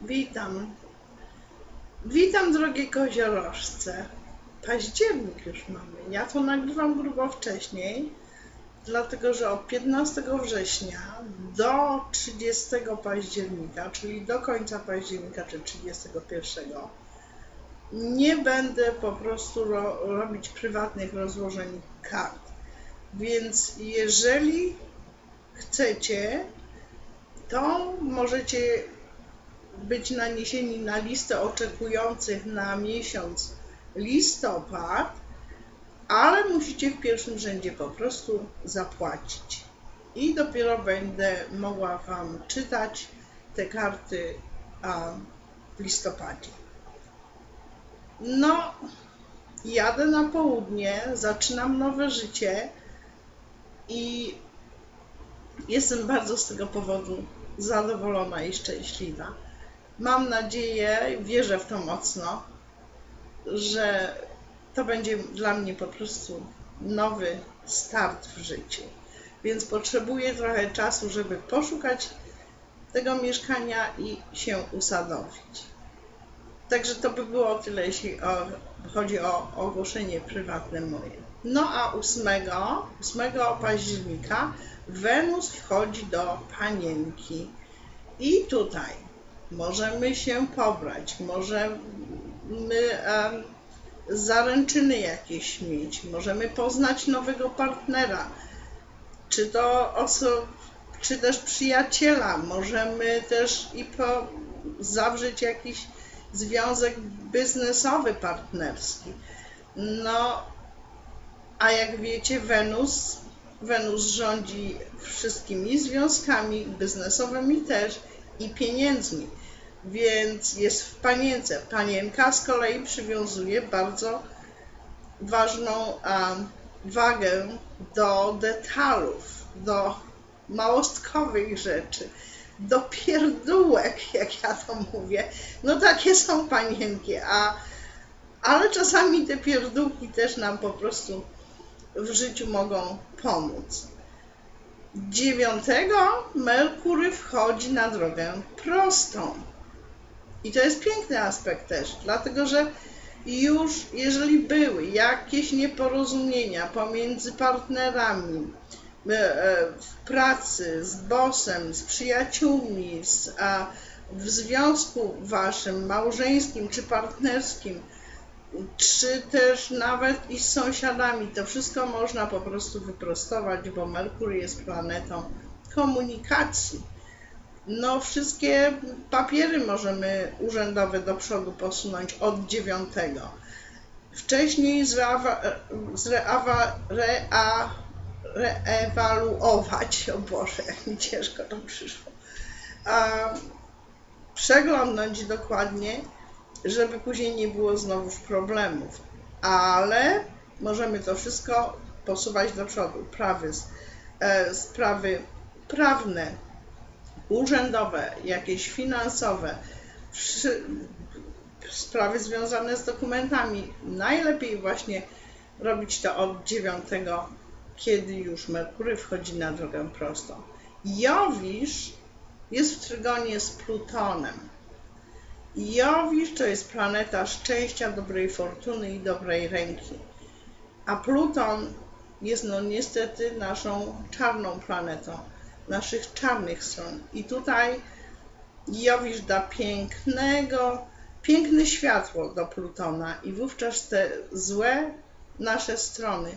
Witam. Witam drogie koziorożce. Październik już mamy. Ja to nagrywam grubo wcześniej, dlatego że od 15 września do 30 października, czyli do końca października czy 31, nie będę po prostu ro robić prywatnych rozłożeń kart. Więc jeżeli chcecie, to możecie być naniesieni na listę oczekujących na miesiąc listopad, ale musicie w pierwszym rzędzie po prostu zapłacić. I dopiero będę mogła Wam czytać te karty a, w listopadzie. No, jadę na południe, zaczynam nowe życie i jestem bardzo z tego powodu zadowolona i szczęśliwa. Mam nadzieję, wierzę w to mocno, że to będzie dla mnie po prostu nowy start w życiu. Więc potrzebuję trochę czasu, żeby poszukać tego mieszkania i się usadowić. Także to by było tyle, jeśli o, chodzi o ogłoszenie prywatne moje. No a 8, 8 października Wenus wchodzi do panienki. I tutaj możemy się pobrać, możemy um, zaręczyny jakieś mieć, możemy poznać nowego partnera, czy to oso- czy też przyjaciela, możemy też i po, zawrzeć jakiś związek biznesowy, partnerski. No, a jak wiecie, Wenus, Wenus rządzi wszystkimi związkami biznesowymi też i pieniędzmi, więc jest w panience. Panienka z kolei przywiązuje bardzo ważną um, wagę do detalów, do małostkowych rzeczy, do pierdółek, jak ja to mówię. No takie są panienki, a, ale czasami te pierdółki też nam po prostu w życiu mogą pomóc. Dziewiątego Merkury wchodzi na drogę prostą. I to jest piękny aspekt też, dlatego że już jeżeli były jakieś nieporozumienia pomiędzy partnerami w pracy, z bosem, z przyjaciółmi, z, a w związku waszym małżeńskim czy partnerskim, czy też nawet i z sąsiadami, to wszystko można po prostu wyprostować, bo Merkur jest planetą komunikacji. No, wszystkie papiery możemy urzędowe do przodu posunąć od dziewiątego. Wcześniej zreawa, zreawa, o Boże, jak mi ciężko to przyszło, a, przeglądnąć dokładnie, żeby później nie było znowuż problemów. Ale możemy to wszystko posuwać do przodu. Prawy, e, sprawy prawne, urzędowe, jakieś finansowe, sprawy związane z dokumentami. Najlepiej właśnie robić to od 9, kiedy już Merkury wchodzi na drogę prostą. Jowisz jest w trygonie z Plutonem. Jowisz to jest planeta szczęścia, dobrej fortuny i dobrej ręki. A Pluton jest no niestety naszą czarną planetą, naszych czarnych stron. I tutaj Jowisz da pięknego, piękne światło do Plutona i wówczas te złe nasze strony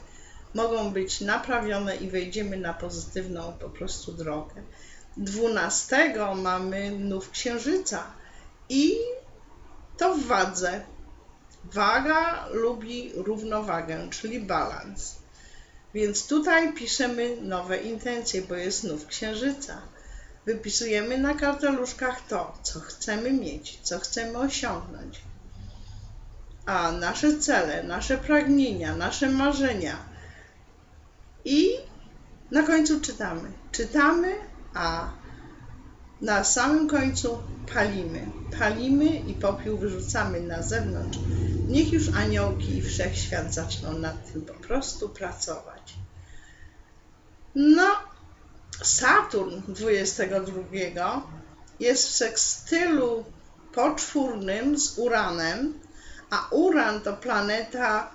mogą być naprawione i wejdziemy na pozytywną po prostu drogę. 12 mamy nów księżyca i to w wadze. Waga lubi równowagę, czyli balans. Więc tutaj piszemy nowe intencje, bo jest nów księżyca. Wypisujemy na karteluszkach to, co chcemy mieć, co chcemy osiągnąć. A nasze cele, nasze pragnienia, nasze marzenia. I na końcu czytamy. Czytamy, a na samym końcu palimy. Palimy i popiół wyrzucamy na zewnątrz. Niech już aniołki i wszechświat zaczną nad tym po prostu pracować. No, Saturn 22 jest w sekstylu poczwórnym z Uranem, a Uran to planeta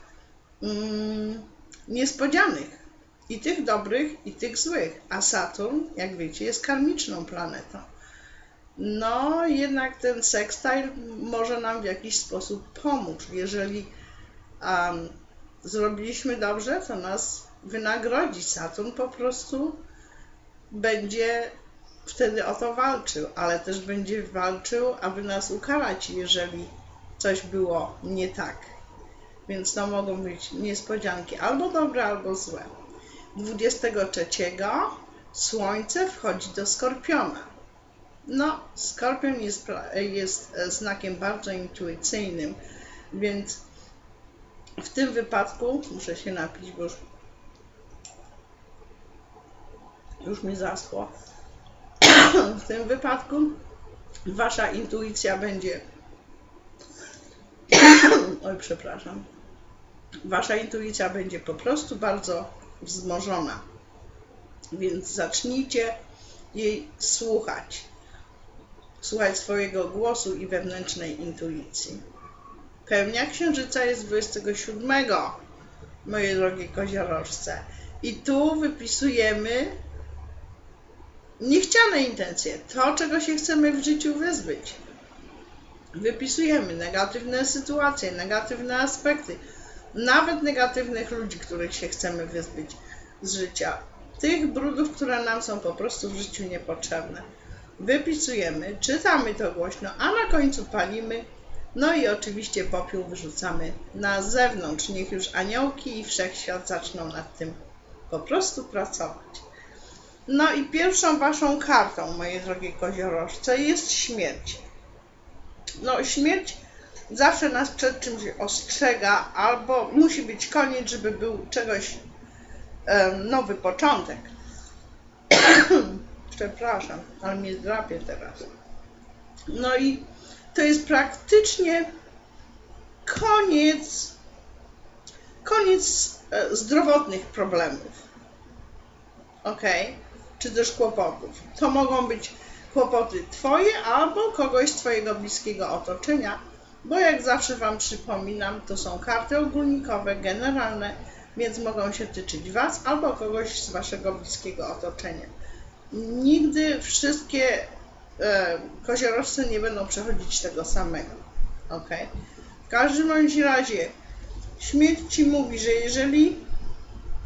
mm, niespodzianych. I tych dobrych, i tych złych. A Saturn, jak wiecie, jest karmiczną planetą. No, jednak ten sextile może nam w jakiś sposób pomóc. Jeżeli um, zrobiliśmy dobrze, to nas wynagrodzi. Saturn po prostu będzie wtedy o to walczył, ale też będzie walczył, aby nas ukarać, jeżeli coś było nie tak. Więc to mogą być niespodzianki albo dobre, albo złe. 23 Słońce wchodzi do Skorpiona. No, Skorpion jest, jest znakiem bardzo intuicyjnym, więc w tym wypadku muszę się napić, bo już, już mi zaschło. w tym wypadku wasza intuicja będzie. Oj, przepraszam. Wasza intuicja będzie po prostu bardzo wzmożona. Więc zacznijcie jej słuchać. Słuchać swojego głosu i wewnętrznej intuicji. Pełnia księżyca jest 27, moje drogie koziorożce. I tu wypisujemy niechciane intencje, to czego się chcemy w życiu wyzbyć. Wypisujemy negatywne sytuacje, negatywne aspekty, nawet negatywnych ludzi, których się chcemy wyzbyć z życia. Tych brudów, które nam są po prostu w życiu niepotrzebne. Wypisujemy, czytamy to głośno, a na końcu palimy. No i oczywiście popiół wyrzucamy na zewnątrz. Niech już aniołki i wszechświat zaczną nad tym po prostu pracować. No i pierwszą waszą kartą, moje drogie koziorożce, jest śmierć. No, śmierć zawsze nas przed czymś ostrzega, albo musi być koniec, żeby był czegoś nowy początek. Przepraszam, ale mnie drapie teraz. No i to jest praktycznie koniec, koniec e, zdrowotnych problemów. Ok? Czy też kłopotów. To mogą być kłopoty Twoje albo kogoś z Twojego bliskiego otoczenia, bo jak zawsze Wam przypominam, to są karty ogólnikowe, generalne, więc mogą się tyczyć Was albo kogoś z Waszego bliskiego otoczenia. Nigdy wszystkie e, koziorożce nie będą przechodzić tego samego. Ok? W każdym bądź razie, śmierć Ci mówi, że jeżeli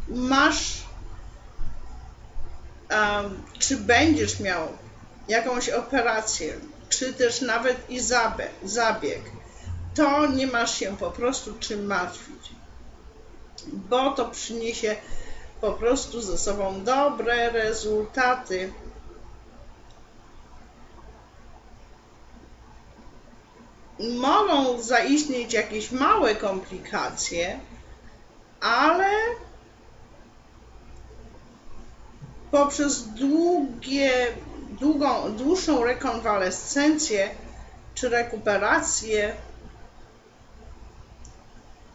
masz, um, czy będziesz miał jakąś operację, czy też nawet i zabieg, to nie masz się po prostu czym martwić, bo to przyniesie po prostu ze sobą dobre rezultaty. Mogą zaistnieć jakieś małe komplikacje, ale poprzez długie, długą, dłuższą rekonwalescencję czy rekuperację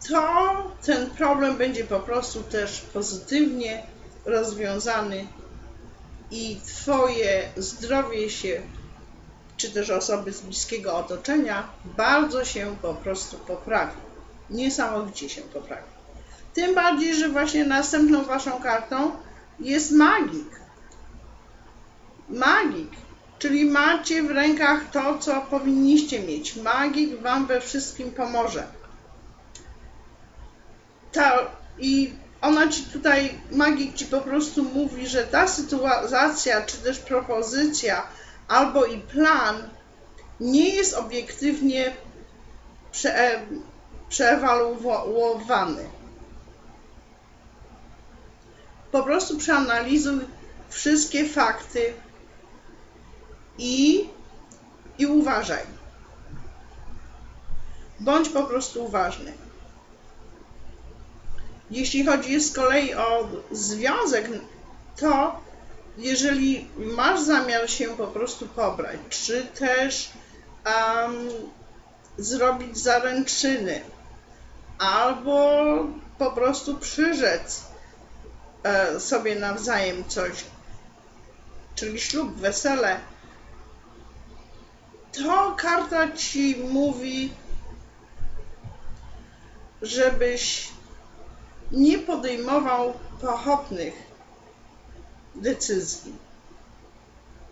to ten problem będzie po prostu też pozytywnie rozwiązany i Twoje zdrowie się, czy też osoby z bliskiego otoczenia, bardzo się po prostu poprawi. Niesamowicie się poprawi. Tym bardziej, że właśnie następną Waszą kartą jest magik. Magik, czyli macie w rękach to, co powinniście mieć. Magik Wam we wszystkim pomoże ta, i ona ci tutaj, magik ci po prostu mówi, że ta sytuacja, czy też propozycja, albo i plan nie jest obiektywnie prze, przeewaluowany. Po prostu przeanalizuj wszystkie fakty i, i uważaj. Bądź po prostu uważny. Jeśli chodzi z kolei o związek, to jeżeli masz zamiar się po prostu pobrać, czy też um, zrobić zaręczyny, albo po prostu przyrzec e, sobie nawzajem coś, czyli ślub, wesele, to karta ci mówi, żebyś nie podejmował pochopnych decyzji,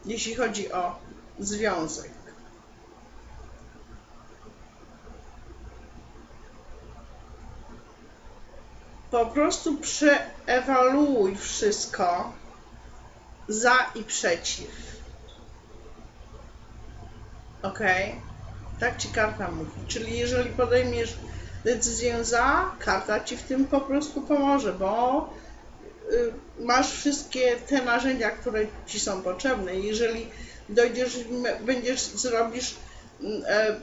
jeśli chodzi o związek. Po prostu przeewaluuj wszystko za i przeciw. Ok? Tak ci karta mówi. Czyli jeżeli podejmiesz decyzję za, karta ci w tym po prostu pomoże, bo y, masz wszystkie te narzędzia, które ci są potrzebne. Jeżeli dojdziesz, będziesz, zrobisz, mm, e,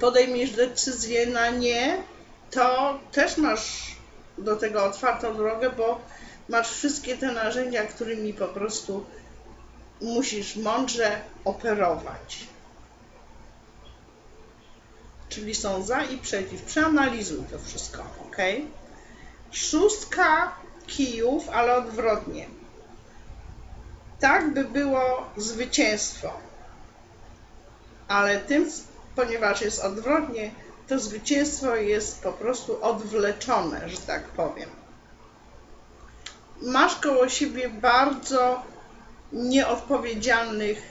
podejmiesz decyzję na nie, to też masz do tego otwartą drogę, bo masz wszystkie te narzędzia, którymi po prostu musisz mądrze operować. Czyli są za i przeciw. Przeanalizuj to wszystko, ok? Szóstka kijów, ale odwrotnie. Tak by było zwycięstwo. Ale tym, ponieważ jest odwrotnie, to zwycięstwo jest po prostu odwleczone, że tak powiem. Masz koło siebie bardzo nieodpowiedzialnych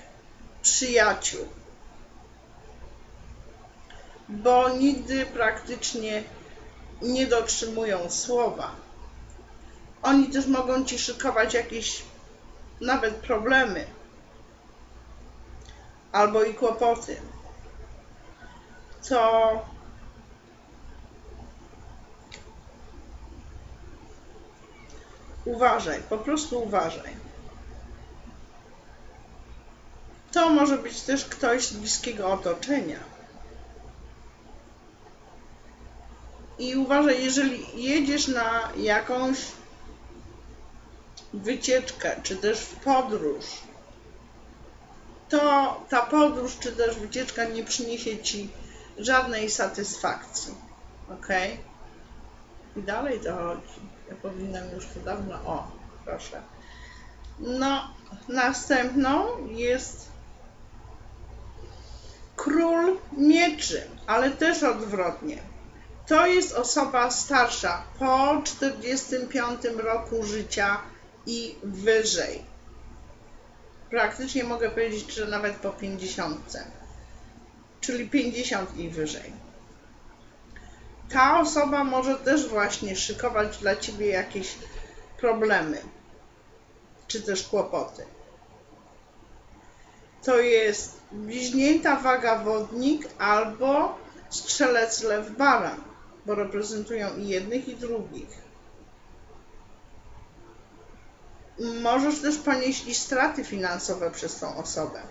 przyjaciół, bo nigdy praktycznie nie dotrzymują słowa. Oni też mogą ci szykować jakieś nawet problemy albo i kłopoty. To Uważaj, po prostu uważaj. To może być też ktoś z bliskiego otoczenia. I uważaj, jeżeli jedziesz na jakąś wycieczkę, czy też w podróż, to ta podróż, czy też wycieczka nie przyniesie ci żadnej satysfakcji. Ok? I dalej to chodzi. Ja powinnam już to dawno. O, proszę. No, następną jest król mieczy, ale też odwrotnie. To jest osoba starsza po 45 roku życia i wyżej. Praktycznie mogę powiedzieć, że nawet po 50, czyli 50 i wyżej ta osoba może też właśnie szykować dla ciebie jakieś problemy, czy też kłopoty. To jest bliźnięta waga wodnik albo strzelec lew baran, bo reprezentują i jednych i drugich. Możesz też ponieść straty finansowe przez tą osobę.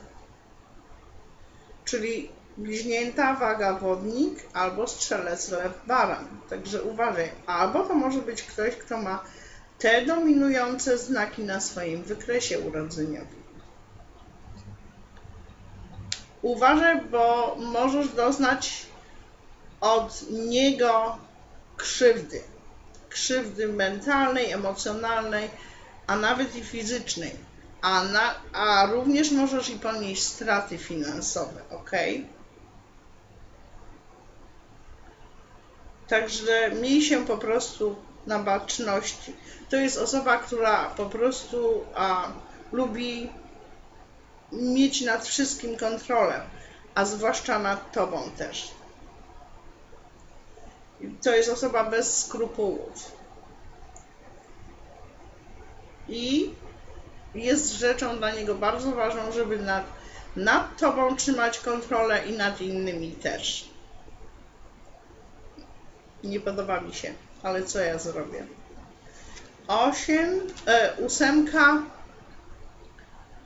Czyli bliźnięta, waga, wodnik albo strzelec, lew, baran. Także uważaj. Albo to może być ktoś, kto ma te dominujące znaki na swoim wykresie urodzeniowym. Uważaj, bo możesz doznać od niego krzywdy. Krzywdy mentalnej, emocjonalnej, a nawet i fizycznej. A, na, a również możesz i ponieść straty finansowe, ok? Także miej się po prostu na baczności. To jest osoba, która po prostu a, lubi mieć nad wszystkim kontrolę, a zwłaszcza nad tobą też. To jest osoba bez skrupułów. I jest rzeczą dla niego bardzo ważną, żeby nad, nad tobą trzymać kontrolę i nad innymi też. Nie podoba mi się, ale co ja zrobię? 8, e, ósemka,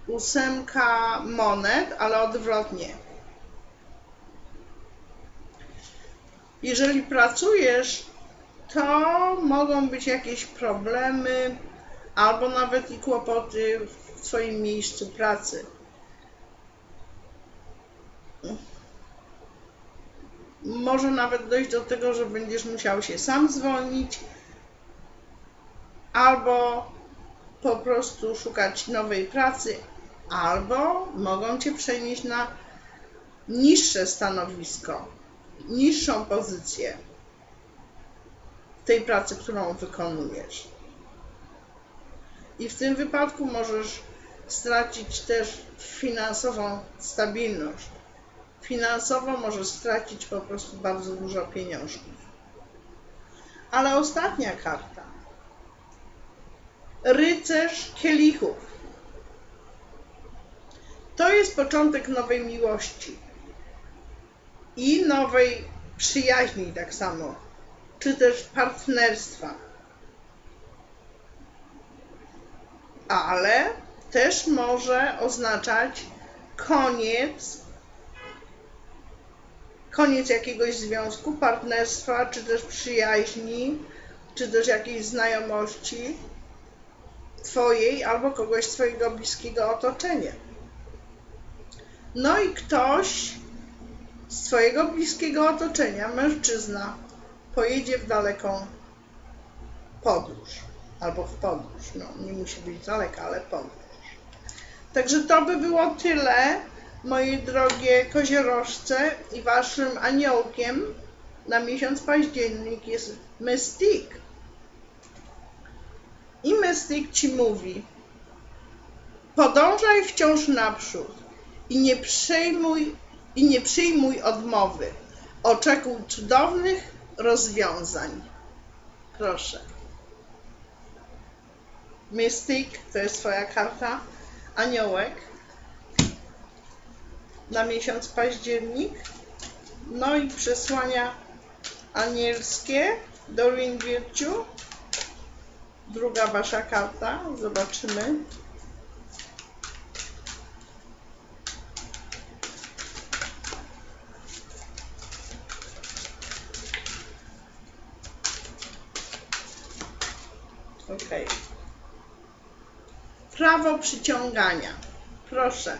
ósemka monet, ale odwrotnie. Jeżeli pracujesz, to mogą być jakieś problemy albo nawet i kłopoty w Twoim miejscu pracy. może nawet dojść do tego, że będziesz musiał się sam zwolnić albo po prostu szukać nowej pracy, albo mogą cię przenieść na niższe stanowisko, niższą pozycję w tej pracy, którą wykonujesz. I w tym wypadku możesz stracić też finansową stabilność. Finansowo możesz stracić po prostu bardzo dużo pieniążków. Ale ostatnia karta. Rycerz kielichów. To jest początek nowej miłości i nowej przyjaźni, tak samo, czy też partnerstwa. Ale też może oznaczać koniec, koniec jakiegoś związku, partnerstwa, czy też przyjaźni, czy też jakiejś znajomości Twojej albo kogoś Twojego bliskiego otoczenia. No i ktoś z Twojego bliskiego otoczenia, mężczyzna, pojedzie w daleką podróż albo w podróż. No, nie musi być daleka, ale podróż. Także to by było tyle, moje drogie koziorożce i waszym aniołkiem na miesiąc październik jest Mystique. I Mystique ci mówi, podążaj wciąż naprzód i nie przejmuj i nie przyjmuj odmowy. Oczekuj cudownych rozwiązań. Proszę. Mystic to jest Twoja karta. Aniołek na miesiąc październik. No i przesłania anielskie do Virtue. Druga Wasza karta. Zobaczymy. Ok. Prawo przyciągania. Proszę.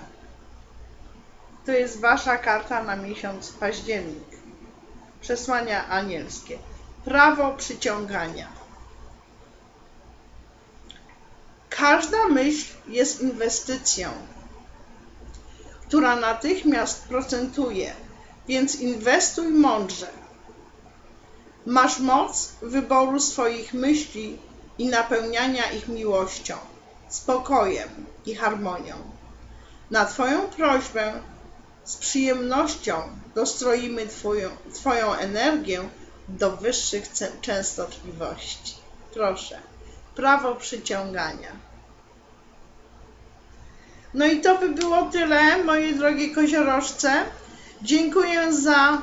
To jest Wasza karta na miesiąc październik. Przesłania anielskie. Prawo przyciągania. Każda myśl jest inwestycją, która natychmiast procentuje, więc inwestuj mądrze. Masz moc wyboru swoich myśli i napełniania ich miłością, spokojem i harmonią. Na Twoją prośbę z przyjemnością dostroimy Twoją, twoją energię do wyższych częstotliwości. Proszę, prawo przyciągania. No i to by było tyle, moje drogie koziorożce. Dziękuję za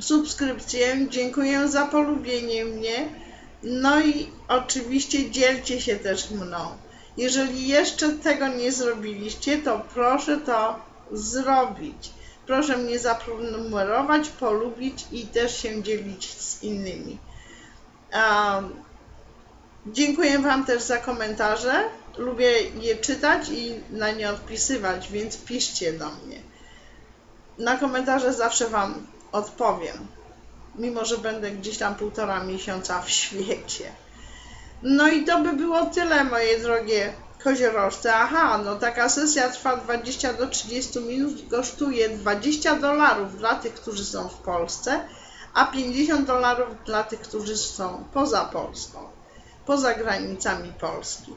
subskrypcję, dziękuję za polubienie mnie. No i oczywiście dzielcie się też mną. Jeżeli jeszcze tego nie zrobiliście, to proszę to zrobić. Proszę mnie zaprenumerować, polubić i też się dzielić z innymi. Um, dziękuję Wam też za komentarze. Lubię je czytać i na nie odpisywać, więc piszcie do mnie. Na komentarze zawsze Wam odpowiem mimo że będę gdzieś tam półtora miesiąca w świecie. No i to by było tyle, moje drogie koziorożce. Aha, no taka sesja trwa 20 do 30 minut kosztuje 20 dolarów dla tych, którzy są w Polsce, a 50 dolarów dla tych, którzy są poza Polską, poza granicami Polski.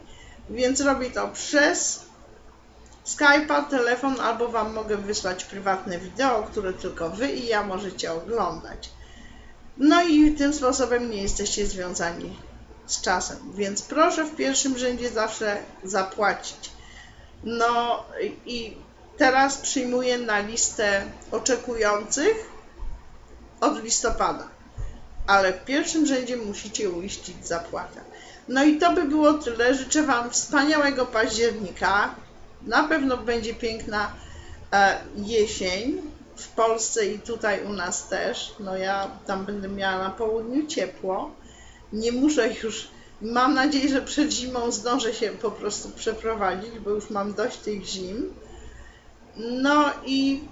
Więc robię to przez Skype'a, telefon albo Wam mogę wysłać prywatne wideo, które tylko Wy i ja możecie oglądać. No i tym sposobem nie jesteście związani z czasem, więc proszę w pierwszym rzędzie zawsze zapłacić. No i teraz przyjmuję na listę oczekujących od listopada, ale w pierwszym rzędzie musicie uiścić zapłatę. No i to by było tyle. Życzę Wam wspaniałego października. Na pewno będzie piękna e, jesień w Polsce i tutaj u nas też. No ja tam będę miała na południu ciepło. Nie muszę już, mam nadzieję, że przed zimą zdążę się po prostu przeprowadzić, bo już mam dość tych zim. No i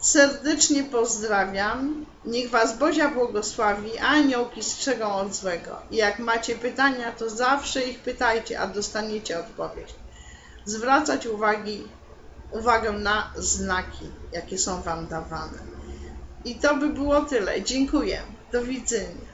serdecznie pozdrawiam. Niech Was Bozia błogosławi, a aniołki strzegą od złego. I jak macie pytania, to zawsze ich pytajcie, a dostaniecie odpowiedź. Zwracać uwagi uwagę na znaki, jakie są Wam dawane. I to by było tyle. Dziękuję. Do widzenia.